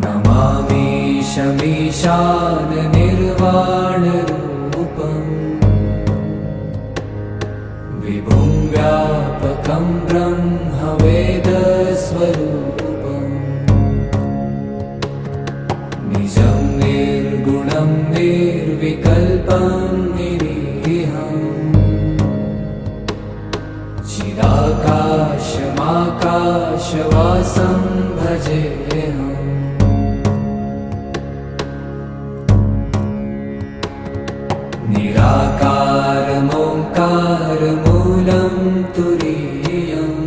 नमामि निर्वाणरूपम् विभुं व्यापकं ब्रह्मवेदस्वरूपम्। निजं निर्गुणं निर्विकल्पं निरीहम्। चिदाकाशमाकाशवासं भजेऽहम् निराकारमोङ्कारमूलं तुरीयम्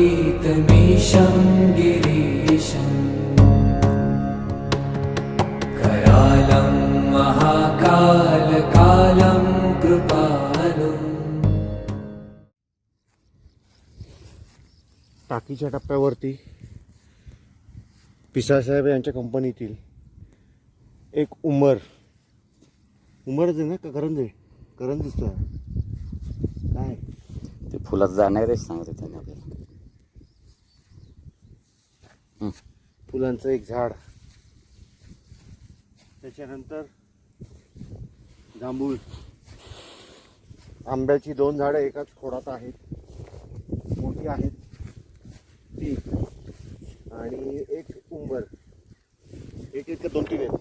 गिराज्ञानगोतीतमीशं गिरीशम् करालं महाकालकालं कृपालुम् टाकीच्या टप्प्यावरती पिसासाहेब यांच्या कंपनीतील एक उमर. उमरच आहे ना का करंज आहे करंज काय? ते फुलात जाणारच सांगते त्यांनी आपल्याला. फुलांचं एक झाड. त्याच्यानंतर जांभूळ. आंब्याची दोन झाडं एकाच खोडात आहेत. मोठी आहेत. ती आणि एक उंबर एक एक का दोन तीन आहेत.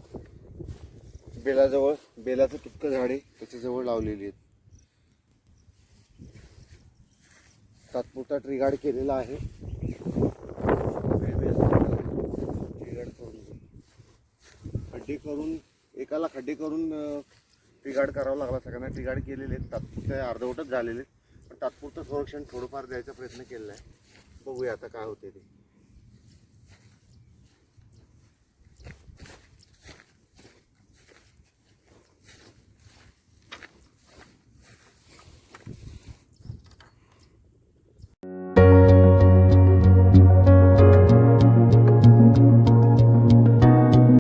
बेलाजवळ बेलाचं तुटकं झाड आहे त्याच्याजवळ लावलेली आहेत. तात्पुरता ट्रिगार्ड केलेला आहे. ट्रिगार्ड करून खड्डे करून एकाला खड्डे करून ट्रिगार्ड करावा लागला. सगळ्यांना ट्रिगार्ड केलेले आहेत. तात्पुरते अर्धवटच झालेले आहेत. पण तात्पुरतं संरक्षण थोडंफार द्यायचा प्रयत्न केलेला आहे. बघूया आता काय होते ते.